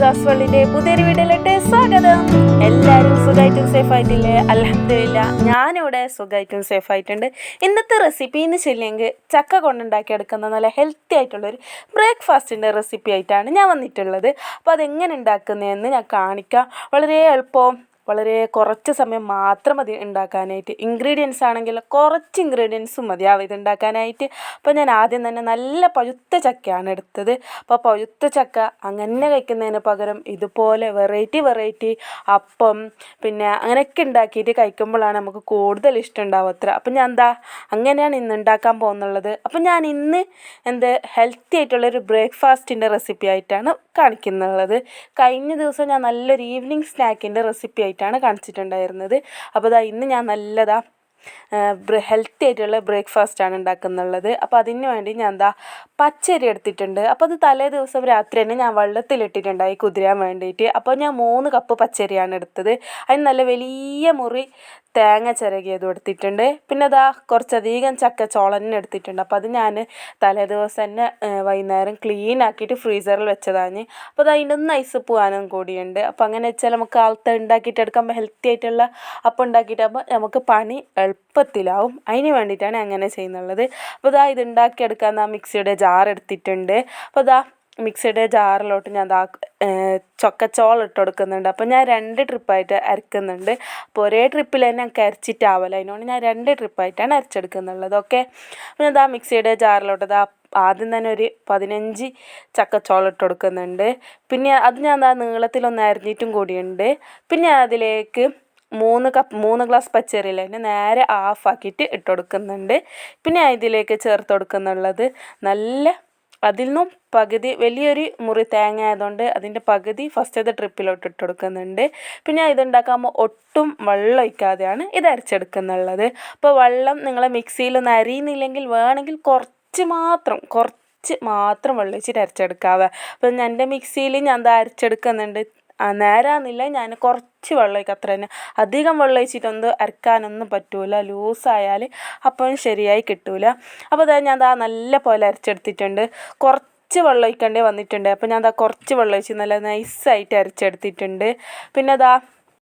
റോസാസ് വള്ളിന്റെ പുതിയൊരു വീഡിയോയിലോട്ട് സ്വാഗതം. എല്ലാവരും സുഖമായിട്ടും സേഫ് ആയിട്ടില്ലേ അലഹമില്ല ഞാനിവിടെ സുഖമായിട്ടും സേഫ് ആയിട്ടുണ്ട് ഇന്നത്തെ റെസിപ്പി എന്ന് ചെല്ലെങ്കിൽ ചക്ക കൊണ്ടുണ്ടാക്കി എടുക്കുന്ന നല്ല ഹെൽത്തി ആയിട്ടുള്ളൊരു ബ്രേക്ക്ഫാസ്റ്റിന്റെ റെസിപ്പി ആയിട്ടാണ് ഞാൻ വന്നിട്ടുള്ളത്. അപ്പോൾ അതെങ്ങനെ ഉണ്ടാക്കുന്നതെന്ന് ഞാൻ കാണിക്കാം. വളരെ എളുപ്പവും വളരെ കുറച്ച് സമയം മാത്രം മതി ഉണ്ടാക്കാനായിട്ട്. ഇൻഗ്രീഡിയൻസ് ആണെങ്കിൽ കുറച്ച് ഇൻഗ്രീഡിയൻസും മതിയാവും ഇത് ഉണ്ടാക്കാനായിട്ട്. അപ്പോൾ ഞാൻ ആദ്യം തന്നെ നല്ല പഴുത്ത ചക്കയാണ് എടുത്തത്. അപ്പോൾ പഴുത്ത ചക്ക അങ്ങനെ കഴിക്കുന്നതിന് പകരം ഇതുപോലെ വെറൈറ്റി വെറൈറ്റി അപ്പം പിന്നെ അങ്ങനെയൊക്കെ ഉണ്ടാക്കിയിട്ട് കഴിക്കുമ്പോഴാണ് നമുക്ക് കൂടുതൽ ഇഷ്ടം ഉണ്ടാവുക അത്ര. അപ്പം ഞാൻ എന്താ അങ്ങനെയാണ് ഇന്ന് ഉണ്ടാക്കാൻ പോകുന്നുള്ളത്. അപ്പം ഞാൻ ഇന്ന് എന്ത് ഹെൽത്തി ആയിട്ടുള്ളൊരു ബ്രേക്ക്ഫാസ്റ്റിന്റെ റെസിപ്പി ആയിട്ടാണ് കാണിക്കുന്നുള്ളത്. കഴിഞ്ഞ ദിവസം ഞാൻ നല്ലൊരു ഈവനിങ് സ്നാക്കിന്റെ റെസിപ്പി ആയിട്ടാണ് കാണിച്ചിട്ടുണ്ടായിരുന്നത്. അപ്പോൾ അതാ ഇന്ന് ഞാൻ നല്ലതാ ഹെൽത്തി ആയിട്ടുള്ള ബ്രേക്ക്ഫാസ്റ്റാണ് ഉണ്ടാക്കുന്നുള്ളത്. അപ്പോൾ അതിന് വേണ്ടി ഞാൻ എന്താ പച്ചരി എടുത്തിട്ടുണ്ട്. അപ്പോൾ അത് തലേ ദിവസം രാത്രി തന്നെ ഞാൻ വെള്ളത്തിലിട്ടിട്ടുണ്ടായി കുതിരാൻ വേണ്ടിയിട്ട്. അപ്പോൾ ഞാൻ മൂന്ന് കപ്പ് പച്ചരിയാണ് എടുത്തത്. അതിന് നല്ല വലിയ മുറി തേങ്ങ ചിരകിയത് എടുത്തിട്ടുണ്ട്. പിന്നെ അതാ കുറച്ചധികം ചക്ക ചോളന്നെ എടുത്തിട്ടുണ്ട്. അപ്പോൾ അത് ഞാൻ തലേ ദിവസം തന്നെ വൈകുന്നേരം ക്ലീൻ ആക്കിയിട്ട് ഫ്രീസറിൽ വെച്ചതാണ്. അപ്പോൾ അത് അതിന്റെ ഒന്ന് ഐസ് പോകാനും കൂടിയുണ്ട്. അപ്പോൾ അങ്ങനെ വെച്ചാൽ നമുക്ക് ആൾത്തെ ഉണ്ടാക്കിയിട്ട് എടുക്കുമ്പോൾ ഹെൽത്തി ആയിട്ടുള്ള അപ്പം ഉണ്ടാക്കിയിട്ടാകുമ്പോൾ നമുക്ക് പണി എളുപ്പത്തിലാവും. അതിന് വേണ്ടിയിട്ടാണ് അങ്ങനെ ചെയ്യുന്നുള്ളത്. അപ്പോൾ ഇതാ ഇത് ഉണ്ടാക്കിയെടുക്കാൻ ആ മിക്സിയുടെ ജാർ എടുത്തിട്ടുണ്ട്. അപ്പോൾ ഇതാ മിക്സിയുടെ ജാറിലോട്ട് ഞാൻ ദാ ചൊക്കച്ചോളം ഇട്ട് കൊടുക്കുന്നുണ്ട്. അപ്പോൾ ഞാൻ രണ്ട് ട്രിപ്പായിട്ട് അരക്കുന്നുണ്ട്. അപ്പോൾ ഒരേ ട്രിപ്പിൽ തന്നെ എനിക്ക് അരച്ചിട്ടാവില്ല. അതിനോട് ഞാൻ രണ്ട് ട്രിപ്പായിട്ടാണ് അരച്ചെടുക്കുന്നുള്ളത്. ഓക്കെ? അപ്പോൾ ഞാൻ ദാ മിക്സിയുടെ ജാറിലോട്ട് ദാ ആദ്യം തന്നെ ഒരു പതിനഞ്ച് ചക്കച്ചോളം ഇട്ട് കൊടുക്കുന്നുണ്ട്. പിന്നെ അത് ഞാൻ ദാ നീളത്തിലൊന്ന് അരിഞ്ഞിട്ടും കൂടിയുണ്ട്. പിന്നെ അതിലേക്ക് മൂന്ന് കപ്പ് മൂന്ന് ഗ്ലാസ് പച്ചരി അതിനെ നേരെ ആഫാക്കിയിട്ട് ഇട്ട് കൊടുക്കുന്നുണ്ട് പിന്നെ ഇതിലേക്ക് ചേർത്ത് കൊടുക്കുന്നുള്ളത് നല്ല അതിൽ നിന്നും പകുതി വലിയൊരു മുറി തേങ്ങ ആയതുകൊണ്ട് അതിന്റെ പകുതി ഫസ്റ്റത്തെ ട്രിപ്പിലോട്ട് ഇട്ട് കൊടുക്കുന്നുണ്ട്. പിന്നെ ഇതുണ്ടാക്കുമ്പോൾ ഒട്ടും വെള്ളം ഒഴിക്കാതെയാണ് ഇത് അരച്ചെടുക്കുന്നുള്ളത്. അപ്പോൾ വെള്ളം നിങ്ങൾ മിക്സിയിലൊന്നും അരിയുന്നില്ലെങ്കിൽ വേണമെങ്കിൽ കുറച്ച് മാത്രം കുറച്ച് മാത്രം വെള്ളം ഒഴിച്ചിട്ട് അരച്ചെടുക്കാവേ അപ്പം എന്റെ മിക്സിയിൽ ഞാൻ അത് അരച്ചെടുക്കുന്നുണ്ട്. നേരാന്നില്ല. ഞാൻ കുറച്ച് വെള്ളം ഒഴിക്കും അത്ര തന്നെ. അധികം വെള്ളം ഒഴിച്ചിട്ടൊന്നും അരക്കാനൊന്നും പറ്റൂല. ലൂസായാൽ അപ്പം ശരിയായി കിട്ടില്ല അപ്പോൾ അതാ ഞാൻ അതാ നല്ല പോലെ അരച്ചെടുത്തിട്ടുണ്ട്. കുറച്ച് വെള്ളം ഒഴിക്കേണ്ടി വന്നിട്ടുണ്ട്. അപ്പോൾ ഞാൻ അതാ കുറച്ച് വെള്ളം ഒഴിച്ച് നല്ല നൈസായിട്ട് അരച്ചെടുത്തിട്ടുണ്ട്. പിന്നെ അതാ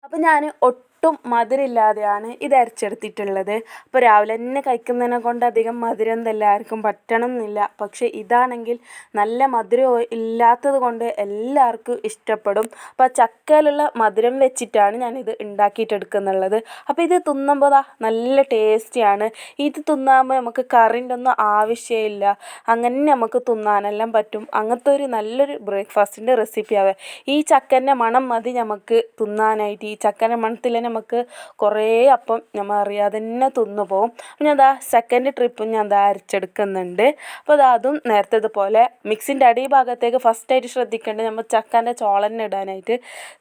അപ്പോൾ ഞാൻ ഒട്ടും മധുരമില്ലാതെയാണ് ഇത് അരച്ചെടുത്തിട്ടുള്ളത്. അപ്പോൾ രാവിലെ തന്നെ കഴിക്കുന്നതിനെ കൊണ്ട് അധികം മധുരം എല്ലാവർക്കും പറ്റണം എന്നില്ല പക്ഷേ ഇതാണെങ്കിൽ നല്ല മധുരം ഇല്ലാത്തത് കൊണ്ട് എല്ലാവർക്കും ഇഷ്ടപ്പെടും. അപ്പോൾ ചക്കയിലുള്ള മധുരം വെച്ചിട്ടാണ് ഞാനിത് ഉണ്ടാക്കിയിട്ടെടുക്കുന്നുള്ളത്. അപ്പോൾ ഇത് തിന്നുമ്പോൾ നല്ല ടേസ്റ്റിയാണ്. ഇത് തിന്നാകുമ്പോൾ നമുക്ക് കറിന്റെ ഒന്നും ആവശ്യമില്ല. അങ്ങനെ നമുക്ക് തിന്നാനെല്ലാം പറ്റും. അങ്ങനത്തെ ഒരു നല്ലൊരു ബ്രേക്ക്ഫാസ്റ്റിന്റെ റെസിപ്പിയാവേ. ഈ ചക്കന്റെ മണം മതി നമുക്ക് തിന്നാനായിട്ട്. ഈ ചക്കന്റെ മണത്തിൽ തന്നെ നമുക്ക് കുറേ അപ്പം നമ്മൾ അറിയാതെ തന്നെ തിന്നു പോകും ഞാൻ അതാ സെക്കൻഡ് ട്രിപ്പും ഞാൻ അതാ അരച്ചെടുക്കുന്നുണ്ട്. അപ്പോൾ അത് അതും നേരത്തെ ഇതുപോലെ മിക്സിന്റെ അടിഭാഗത്തേക്ക് ഫസ്റ്റായിട്ട് ശ്രദ്ധിക്കേണ്ടത് നമ്മൾ ചക്കന്റെ ചോളൻ ഇടാനായിട്ട്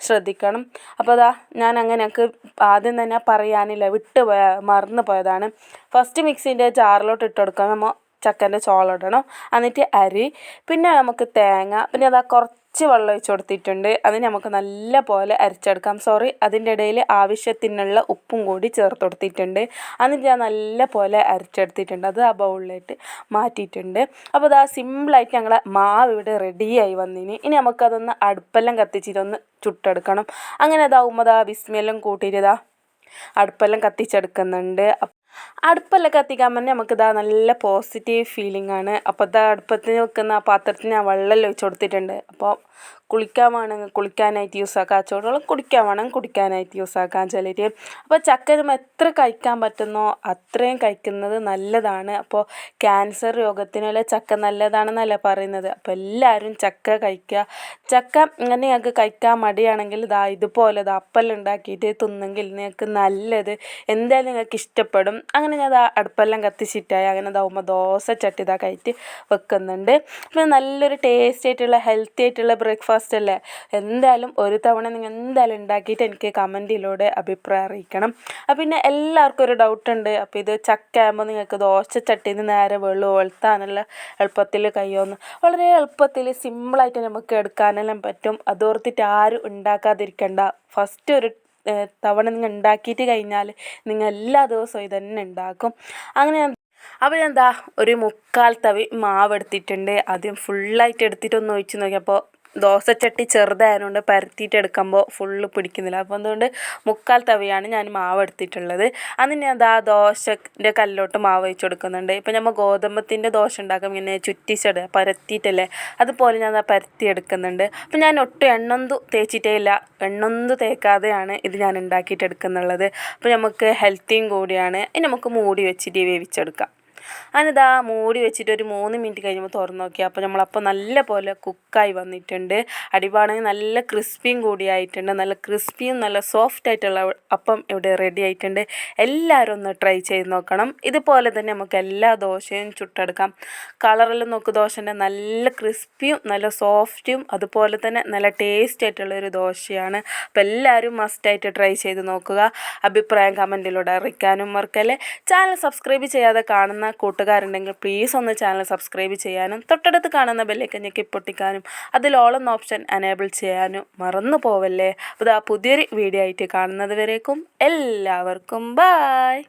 ശ്രദ്ധിക്കണം. അപ്പോൾ അതാ ഞാൻ അങ്ങനെ എനിക്ക് ആദ്യം തന്നെ പറയാനില്ല വിട്ട് പോയ മറന്നു പോയതാണ്. ഫസ്റ്റ് മിക്സിന്റെ ജാറിലോട്ട് ഇട്ട് കൊടുക്കാം. നമ്മൾ ചക്കന്റെ ചോളം ഇടണം. എന്നിട്ട് അരി പിന്നെ നമുക്ക് തേങ്ങ പിന്നെ അതാ കുറച്ച് കുറച്ച് വെള്ളം ഒഴിച്ച് കൊടുത്തിട്ടുണ്ട്. അത് നമുക്ക് നല്ല പോലെ അരച്ചെടുക്കാം. സോറി അതിന്റെ ഇടയിൽ ആവശ്യത്തിനുള്ള ഉപ്പും കൂടി ചേർത്ത് കൊടുത്തിട്ടുണ്ട്. എന്നിട്ട് ഞാൻ നല്ല പോലെ അരച്ചെടുത്തിട്ടുണ്ട്. അത് ആ ബൗളിലേക്ക് മാറ്റിയിട്ടുണ്ട്. അപ്പോൾ അത് ആ സിമ്പിളായിട്ട് ഞങ്ങളെ മാവ് ഇവിടെ റെഡിയായി വന്നിനി. ഇനി നമുക്കതൊന്ന് അടുപ്പെല്ലാം കത്തിച്ചിട്ടൊന്ന് ചുട്ടെടുക്കണം. അങ്ങനെ അതാവുമ്പോൾ അതാ ബിസ്മിയെല്ലാം കൂട്ടിയിട്ട് അടുപ്പെല്ലാം കത്തിച്ചെടുക്കുന്നുണ്ട്. അടുപ്പെല്ലാം കത്തിക്കാൻ പറഞ്ഞാൽ നമുക്ക് ഇതാ നല്ല പോസിറ്റീവ് ഫീലിംഗ് ആണ്. അപ്പോൾ ഇതാ അടുപ്പത്തിന് വെക്കുന്ന ആ പാത്രത്തിന് ഞാൻ വെള്ളം ഒഴിച്ച് കൊടുത്തിട്ടുണ്ട്. അപ്പോൾ കുളിക്കാൻ വേണമെങ്കിൽ കുളിക്കാനായിട്ട് യൂസ് ആക്കാം. ചൂടുവെള്ളം കുടിക്കാൻ വേണമെങ്കിൽ കുടിക്കാനായിട്ട് യൂസ് ആക്കാം ചിലർ അപ്പോൾ ചക്കരും എത്ര കഴിക്കാൻ പറ്റുന്നോ അത്രയും കഴിക്കുന്നത് നല്ലതാണ്. അപ്പോൾ ക്യാൻസർ രോഗത്തിനുള്ള ചക്ക നല്ലതാണെന്നല്ല പറയുന്നത്. അപ്പോൾ എല്ലാവരും ചക്ക കഴിക്കുക. ചക്ക ഇങ്ങനെ ഞങ്ങൾക്ക് കഴിക്കാൻ മടിയാണെങ്കിൽ ഇതാ ഇതുപോലെ ഇതാ അപ്പലുണ്ടാക്കിയിട്ട് തിന്നെങ്കിൽ നിങ്ങൾക്ക് നല്ലത്. എന്തായാലും നിങ്ങൾക്ക് ഇഷ്ടപ്പെടും. അങ്ങനെ ഞാൻ അടുപ്പെല്ലാം കത്തിച്ചിട്ടായി. അങ്ങനെ ഇതാവുമ്പോൾ ദോശ ചട്ടി ഇതാ കയറ്റി വെക്കുന്നുണ്ട്. പിന്നെ നല്ലൊരു ടേസ്റ്റി ആയിട്ടുള്ള ഹെൽത്തി ആയിട്ടുള്ള ബ്രേക്ക്ഫാസ്റ്റ് അല്ലേ? എന്തായാലും ഒരു തവണ നിങ്ങൾ എന്തായാലും ഉണ്ടാക്കിയിട്ട് എനിക്ക് കമന്റിലൂടെ അഭിപ്രായം അറിയിക്കണം. അപ്പം പിന്നെ എല്ലാവർക്കും ഒരു ഡൗട്ട് ഉണ്ട്. അപ്പോൾ ഇത് ചക്ക ആകുമ്പോൾ നിങ്ങൾക്ക് ദോശ ചട്ടിയിൽ നിന്ന് നേരെ വെള്ളു ഒഴുത്താനുള്ള എളുപ്പത്തിൽ കഴിയുമെന്ന്. വളരെ എളുപ്പത്തിൽ സിമ്പിളായിട്ട് നമുക്ക് എടുക്കാനെല്ലാം പറ്റും. അതോർത്തിട്ട് ആരും ഉണ്ടാക്കാതിരിക്കണ്ട. ഫസ്റ്റ് ഒരു തവണ നിങ്ങൾ ഉണ്ടാക്കിയിട്ട് കഴിഞ്ഞാൽ നിങ്ങൾ എല്ലാ ദിവസവും ഇതന്നെ ഉണ്ടാക്കും. അങ്ങനെ അപ്പോൾ ഞാൻ എന്താ ഒരു മുക്കാൽ തവി മാവ് എടുത്തിട്ടുണ്ട് ആദ്യം ഫുള്ളായിട്ട് എടുത്തിട്ടൊന്ന് ഒഴിച്ച് നോക്കിയപ്പോൾ ദോശച്ചട്ടി ചെറുതായതുകൊണ്ട് പരത്തിയിട്ട് എടുക്കുമ്പോൾ ഫുള്ള് പിടിക്കുന്നില്ല. അപ്പോൾ അതുകൊണ്ട് മുക്കാൽ തവയാണ് ഞാൻ മാവ് എടുത്തിട്ടുള്ളത്. അന്ന് ഞാൻ ദാ ദോശന്റെ കല്ലോട്ട് മാവ് വെച്ച് കൊടുക്കുന്നുണ്ട്. ഇപ്പം നമ്മൾ ഗോതമ്പത്തിന്റെ ദോശ ഉണ്ടാക്കും ഇങ്ങനെ ചുറ്റിച്ചട പരത്തിയിട്ടല്ലേ? അതുപോലെ ഞാൻ ആ പരത്തി എടുക്കുന്നുണ്ട്. അപ്പം ഞാൻ ഒട്ടും എണ്ണൊന്നും തേച്ചിട്ടേ ഇല്ല. എണ്ണൊന്നും തേക്കാതെയാണ് ഇത് ഞാൻ ഉണ്ടാക്കിയിട്ട് എടുക്കുന്നുള്ളത്. അപ്പോൾ നമുക്ക് ഹെൽത്തിയും കൂടിയാണ്. ഇനി നമുക്ക് മൂടി വെച്ചിട്ട് വേവിച്ചെടുക്കാം. അതിനിതാ മൂടി വെച്ചിട്ട് ഒരു മൂന്ന് മിനിറ്റ് കഴിയുമ്പോൾ തുറന്ന് നോക്കി. അപ്പോൾ നമ്മളപ്പോൾ നല്ല പോലെ കുക്കായി വന്നിട്ടുണ്ട്. അടിപാണെങ്കിൽ നല്ല ക്രിസ്പിയും കൂടി ആയിട്ടുണ്ട്. നല്ല ക്രിസ്പിയും നല്ല സോഫ്റ്റ് ആയിട്ടുള്ള അപ്പം ഇവിടെ റെഡി ആയിട്ടുണ്ട്. എല്ലാവരും ഒന്ന് ട്രൈ ചെയ്ത് നോക്കണം. ഇതുപോലെ തന്നെ നമുക്ക് എല്ലാ ദോശയും ചുട്ടെടുക്കാം. കളറെല്ലാം നോക്ക് ദോശന്റെ. നല്ല ക്രിസ്പിയും നല്ല സോഫ്റ്റും അതുപോലെ തന്നെ നല്ല ടേസ്റ്റ് ആയിട്ടുള്ള ഒരു ദോശയാണ്. അപ്പോൾ എല്ലാവരും മസ്റ്റായിട്ട് ട്രൈ ചെയ്ത് നോക്കുക. അഭിപ്രായം കമന്റിലൂടെ അറിയിക്കാനും മറക്കല്ലേ. ചാനൽ സബ്സ്ക്രൈബ് ചെയ്യാതെ കാണുന്ന കൂട്ടുകാരുണ്ടെങ്കിൽ പ്ലീസ് ഒന്ന് ചാനൽ സബ്സ്ക്രൈബ് ചെയ്യാനും തൊട്ടടുത്ത് കാണുന്ന ബെല്ലേക്ക് ഞെക്കി പൊട്ടിക്കാനും അതിൽ ഓളൊന്ന് ഓപ്ഷൻ അനേബിൾ ചെയ്യാനും മറന്നു പോവല്ലേ. അപ്പോൾ ആ പുതിയൊരു വീഡിയോ ആയിട്ട് കാണുന്നത് വരേക്കും എല്ലാവർക്കും ബായ്